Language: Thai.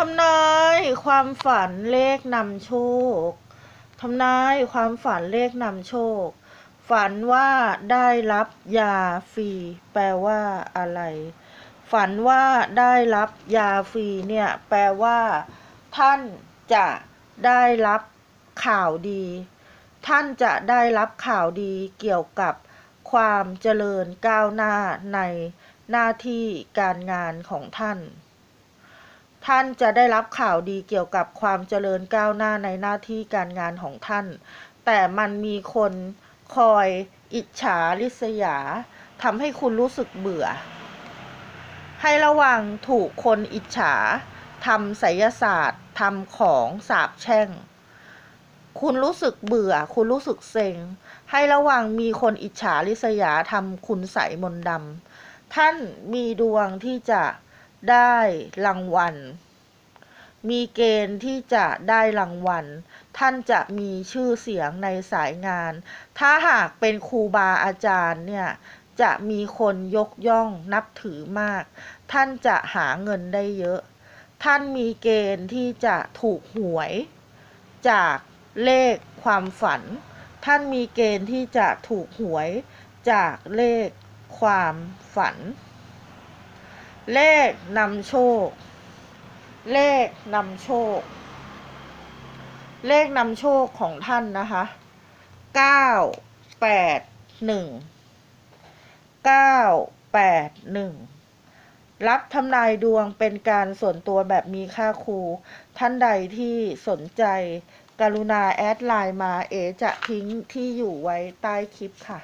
ทำนายความฝันเลขนำโชค ทำนายความฝันเลขนำโชค ฝันว่าได้รับยาฟรีแปลว่าอะไร ฝันว่าได้รับยาฟรีเนี่ยแปลว่า ท่านจะได้รับข่าวดี ท่านจะได้รับข่าวดีเกี่ยวกับความเจริญก้าวหน้าในหน้าที่การงานของท่าน ท่านจะได้รับข่าวดีเกี่ยวกับความเจริญก้าวหน้าในหน้าที่การงานของท่าน แต่มันมีคนคอยอิจฉาริษยาทำให้คุณรู้สึกเบื่อ ให้ระวังถูกคนอิจฉาทำไสยศาสตร์ทำของสาบแช่ง คุณรู้สึกเบื่อ คุณรู้สึกเซ็ง ให้ระวังมีคนอิจฉาริษยาทำคุณใสมนดำท่านมีดวงที่จะ ได้รางวัล มีเกณฑ์ที่จะได้รางวัล ท่านจะมีชื่อเสียงในสายงาน ถ้าหากเป็นครูบาอาจารย์เนี่ยจะมีคนยกย่องนับถือมาก ท่านจะหาเงินได้เยอะ ท่านมีเกณฑ์ที่จะถูกหวย จากเลขความฝัน ท่านมีเกณฑ์ที่จะถูกหวย จากเลขความฝัน เลขนำโชค เลขนำโชค เลขนำโชคของท่านนะคะเก้าแปดหนึ่งเก้าแปดหนึ่งรับทำนายดวงเป็นการส่วนตัวแบบมีค่าครูท่านใดที่สนใจ กรุณาแอดไลน์มาเอจะทิ้งที่อยู่ไว้ใต้คลิปค่ะ